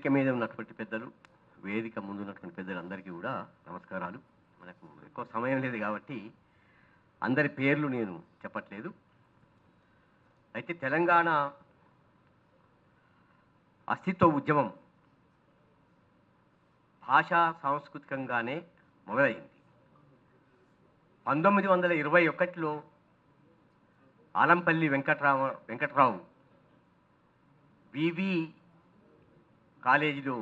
వేదిక మీద ఉన్నటువంటి పెద్దలు వేదిక ముందు ఉన్నటువంటి పెద్దలందరికీ కూడా నమస్కారాలు. మనకు ఎక్కువ సమయం లేదు కాబట్టి అందరి పేర్లు నేను చెప్పట్లేదు. అయితే తెలంగాణ అస్తిత్వ ఉద్యమం భాషా సాంస్కృతికంగానే మొదలైంది. పంతొమ్మిది వందల ఇరవై ఒకటిలో ఆలంపల్లి వెంకట్రామ వెంకట్రావు వివి కాలేజీలో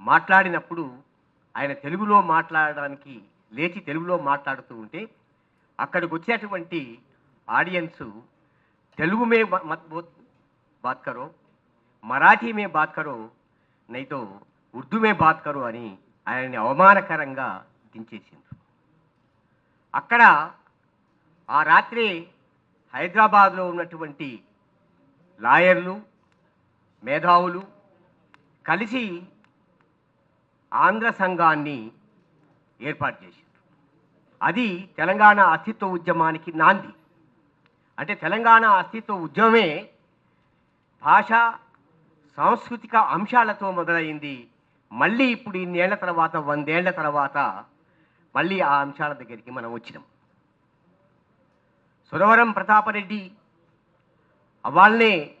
మాట్లాడినప్పుడు ఆయన తెలుగులో మాట్లాడడానికి లేచి తెలుగులో మాట్లాడుతూ ఉంటే అక్కడికి వచ్చేటువంటి ఆడియన్స్ తెలుగు మే బాత్ కరో మరాఠీ మే బాత్ కరో నైతో ఉర్దూ మే బాత్ కరో అని ఆయన్ని అవమానకరంగా దించేసిండ్రు. అక్కడ ఆ రాత్రి హైదరాబాద్లో ఉన్నటువంటి లాయర్లు మేధావులు కలిసి ఆంధ్ర సంఘాన్ని ఏర్పాటు చేశారు అది తెలంగాణ అస్తిత్వ ఉద్యమానికి నాంది. అంటే తెలంగాణ అస్తిత్వ ఉద్యమమే భాష సాంస్కృతిక అంశాలతో మొదలైంది. మళ్ళీ ఇప్పుడు ఇన్నేళ్ళ తర్వాత వందేళ్ళ తర్వాత మళ్ళీ ఆ అంశాల దగ్గరికి మనం వచ్చినాం. సురవరం ప్రతాపరెడ్డి వాళ్ళనే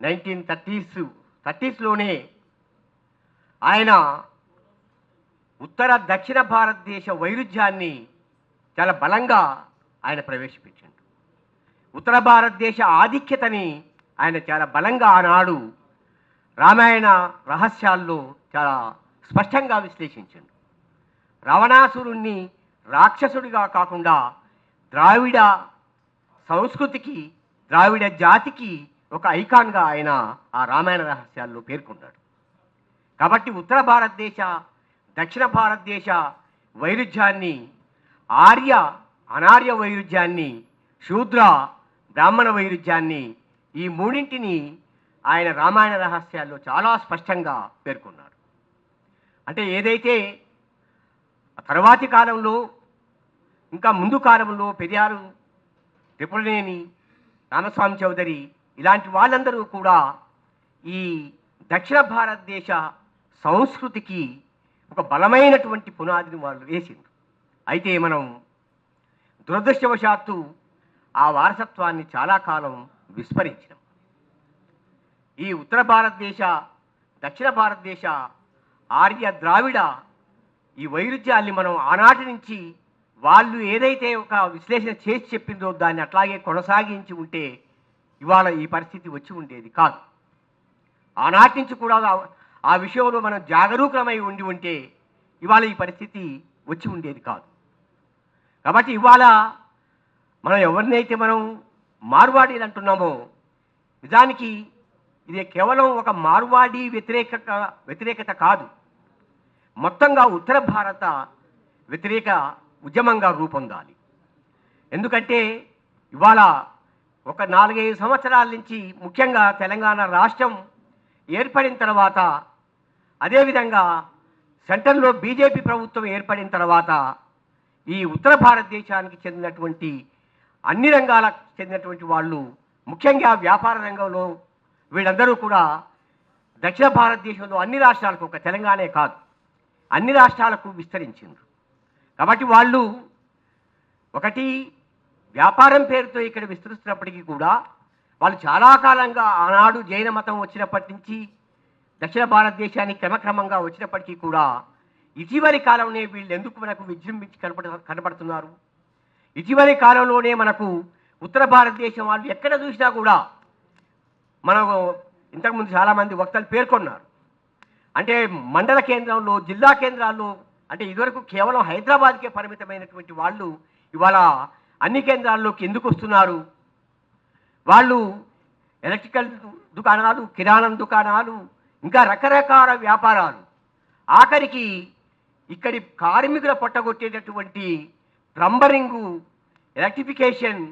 నైన్టీన్ థర్టీస్ థర్టీస్లోనే ఆయన ఉత్తర దక్షిణ భారతదేశ వైరుధ్యాన్ని చాలా బలంగా ఆయన ప్రవేశపెట్టిండు. ఉత్తర భారతదేశ ఆధిక్యతని ఆయన చాలా బలంగా ఆనాడు రామాయణ రహస్యాల్లో చాలా స్పష్టంగా విశ్లేషించిండు. రావణాసురుణ్ణి రాక్షసుడిగా కాకుండా ద్రావిడ సంస్కృతికి ద్రావిడ జాతికి ఒక ఐకాన్గా ఆయన ఆ రామాయణ రహస్యాల్లో పేర్కొన్నాడు. కాబట్టి ఉత్తర భారతదేశ దక్షిణ భారతదేశ వైరుధ్యాన్ని ఆర్య అనార్య వైరుధ్యాన్ని శూద్ర బ్రాహ్మణ వైరుధ్యాన్ని ఈ మూడింటిని ఆయన రామాయణ రహస్యాల్లో చాలా స్పష్టంగా పేర్కొన్నారు. అంటే ఏదైతే తర్వాతి కాలంలో ఇంకా ముందు కాలంలో పెరియారు త్రిపురనేని రామస్వామి చౌదరి ఇలాంటి వాళ్ళందరూ కూడా ఈ దక్షిణ భారతదేశ సంస్కృతికి ఒక బలమైనటువంటి పునాదిని వాళ్ళు వేసిండ్రు. అయితే మనం దురదృష్టవశాత్తు ఆ వారసత్వాన్ని చాలా కాలం విస్మరించినాం. ఈ ఉత్తర భారతదేశ దక్షిణ భారతదేశ ఆర్య ద్రావిడ ఈ వైరుధ్యాన్ని మనం ఆనాటి నుంచి వాళ్ళు ఏదైతే ఒక విశ్లేషణ చేసి చెప్పిందో దాన్ని అట్లాగే కొనసాగించి ఉంటే ఇవాళ ఈ పరిస్థితి వచ్చి ఉండేది కాదు. ఆనాటి నుంచి కూడా ఆ- విషయంలో మనం జాగరూకమై ఉండి ఉంటే ఇవాళ ఈ పరిస్థితి వచ్చి ఉండేది కాదు. కాబట్టి ఇవాళ మనం ఎవరినైతే మనం మార్వాడీలు అంటున్నామో నిజానికి ఇది కేవలం ఒక మార్వాడీ వ్యతిరేక వ్యతిరేకత కాదు. మొత్తంగా ఉత్తర భారత వ్యతిరేక ఉద్యమంగా రూపొందాలి. ఎందుకంటే ఇవాళ ఒక నాలుగైదు సంవత్సరాల నుంచి ముఖ్యంగా తెలంగాణ రాష్ట్రం ఏర్పడిన తర్వాత అదేవిధంగా సెంటర్లో బీజేపీ ప్రభుత్వం ఏర్పడిన తర్వాత ఈ ఉత్తర భారతదేశానికి చెందినటువంటి అన్ని రంగాలకు చెందినటువంటి వాళ్ళు ముఖ్యంగా వ్యాపార రంగంలో వీళ్ళందరూ కూడా దక్షిణ భారతదేశంలో అన్ని రాష్ట్రాలకు ఒక తెలంగాణే కాదు అన్ని రాష్ట్రాలకు విస్తరించిండ్రు. కాబట్టి వాళ్ళు ఒకటి వ్యాపారం పేరుతో ఇక్కడ విస్తరిస్తున్నప్పటికీ కూడా వాళ్ళు చాలా కాలంగా ఆనాడు జైన మతం వచ్చినప్పటి నుంచి దక్షిణ భారతదేశానికి క్రమక్రమంగా వచ్చినప్పటికీ కూడా ఇటీవలి కాలంలోనే వీళ్ళు ఎందుకు మనకు విజృంభించి కనపడ కనపడుతున్నారు? ఇటీవలి కాలంలోనే మనకు ఉత్తర భారతదేశం వాళ్ళు ఎక్కడ చూసినా కూడా మనం ఇంతకుముందు చాలామంది వక్తలు పేర్కొన్నారు. అంటే మండల కేంద్రంలో జిల్లా కేంద్రాల్లో అంటే ఇదివరకు కేవలం హైదరాబాద్కే పరిమితమైనటువంటి వాళ్ళు ఇవాళ అన్ని కేంద్రాల్లోకి ఎందుకు వస్తున్నారు? వాళ్ళు ఎలక్ట్రికల్ దుకాణాలు కిరాణం దుకాణాలు ఇంకా రకరకాల వ్యాపారాలు. ఆఖరికి ఇక్కడి కార్మికుల పొట్టగొట్టేటటువంటి ప్లంబరింగు ఎలక్ట్రిఫికేషన్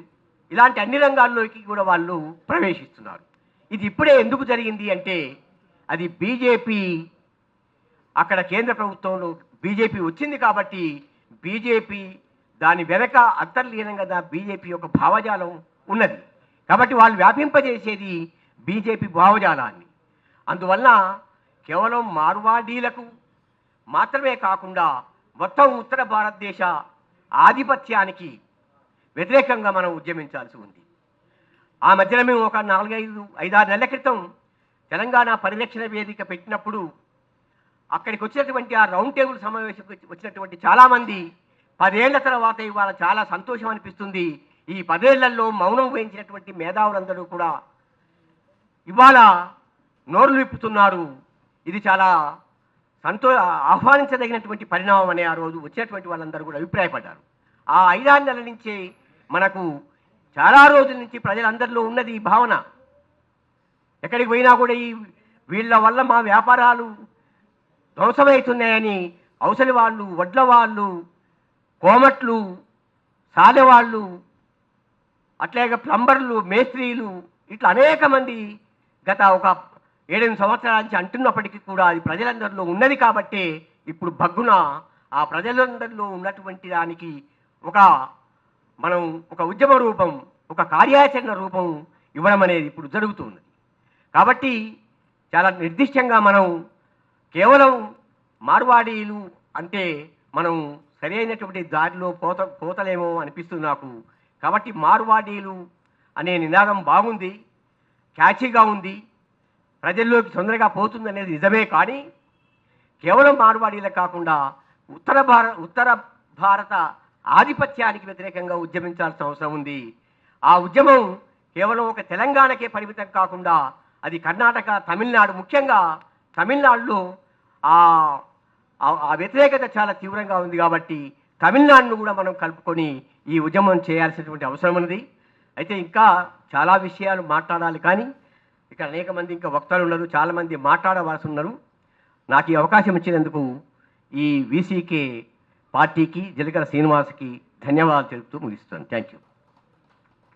ఇలాంటి అన్ని రంగాల్లోకి కూడా వాళ్ళు ప్రవేశిస్తున్నారు. ఇది ఇప్పుడే ఎందుకు జరిగింది అంటే అది బీజేపీ అక్కడ కేంద్ర ప్రభుత్వంలో బీజేపీ వచ్చింది కాబట్టి బీజేపీ దాని వెనక అంతర్లీనంగా బీజేపీ యొక్క భావజాలం ఉన్నది. కాబట్టి వాళ్ళు వ్యాపింపజేసేది బీజేపీ భావజాలాన్ని. అందువల్ల కేవలం మార్వాడీలకు మాత్రమే కాకుండా మొత్తం ఉత్తర భారతదేశ ఆధిపత్యానికి వ్యతిరేకంగా మనం ఉద్యమించాల్సి ఉంది. ఆ మధ్యన మేము ఒక నాలుగైదు ఐదారు నెలల క్రితం తెలంగాణ పరిరక్షణ వేదిక పెట్టినప్పుడు అక్కడికి వచ్చినటువంటి ఆ రౌండ్ టేబుల్ సమావేశం వచ్చినటువంటి చాలామంది పదేళ్ళ తర్వాత ఇవాళ చాలా సంతోషం అనిపిస్తుంది. ఈ పదేళ్ళలో మౌనం వహించినటువంటి మేధావులందరూ కూడా ఇవాళ నోరు విప్పుతున్నారు. ఇది చాలా సంతో ఆహ్వానించదగినటువంటి పరిణామం అనే ఆ రోజు వచ్చేటువంటి వాళ్ళందరూ కూడా అభిప్రాయపడ్డారు. ఆ ఐదారు నెలల నుంచి మనకు చాలా రోజుల నుంచి ప్రజలందరిలో ఉన్నది ఈ భావన. ఎక్కడికి పోయినా కూడా ఈ వీళ్ళ వల్ల మా వ్యాపారాలు ధ్వంసమవుతున్నాయని అవసలి వాళ్ళు వడ్ల వాళ్ళు కోమట్లు సాలెవాళ్ళు అట్లాగే ప్లంబర్లు మేస్త్రీలు ఇట్లా అనేక మంది గత ఒక ఏడెనిమిది సంవత్సరాల నుంచి అంటున్నప్పటికీ కూడా అది ప్రజలందరిలో ఉన్నది కాబట్టి ఇప్పుడు భగ్గున ఆ ప్రజలందరిలో ఉన్నటువంటి దానికి ఒక మనం ఒక ఉద్యమ రూపం ఒక కార్యాచరణ రూపం ఇవ్వడం అనేది ఇప్పుడు జరుగుతుంది కాబట్టి చాలా నిర్దిష్టంగా మనం కేవలం మార్వాడీలు అంటే మనం సరి అయినటువంటి దారిలో పోత పోతలేమో అనిపిస్తుంది నాకు. కాబట్టి మార్వాడీలు అనే నినాదం బాగుంది క్యాచీగా ఉంది. ప్రజల్లోకి తొందరగా పోతుందనేది నిజమే కానీ కేవలం మార్వాడీలే కాకుండా ఉత్తర భార ఉత్తర భారత ఆధిపత్యానికి వ్యతిరేకంగా ఉద్యమించాల్సిన అవసరం ఉంది. ఆ ఉద్యమం కేవలం ఒక తెలంగాణకే పరిమితం కాకుండా అది కర్ణాటక తమిళనాడు ముఖ్యంగా తమిళనాడులో ఆ ఆ- ఆ వ్యతిరేకత చాలా తీవ్రంగా ఉంది కాబట్టి తమిళనాడును కూడా మనం కలుపుకొని ఈ ఉద్యమం చేయాల్సినటువంటి అవసరం ఉంది అయితే ఇంకా చాలా విషయాలు మాట్లాడాలి కానీ ఇక్కడ అనేక మంది ఇంకా వక్తలు ఉన్నారు చాలామంది మాట్లాడవలసి ఉన్నారు. నాకు ఈ అవకాశం ఇచ్చినందుకు ఈ వీసీకే పార్టీకి జలకల శ్రీనివాస్కి ధన్యవాదాలు తెలుపుతూ ముగిస్తాను థ్యాంక్ యూ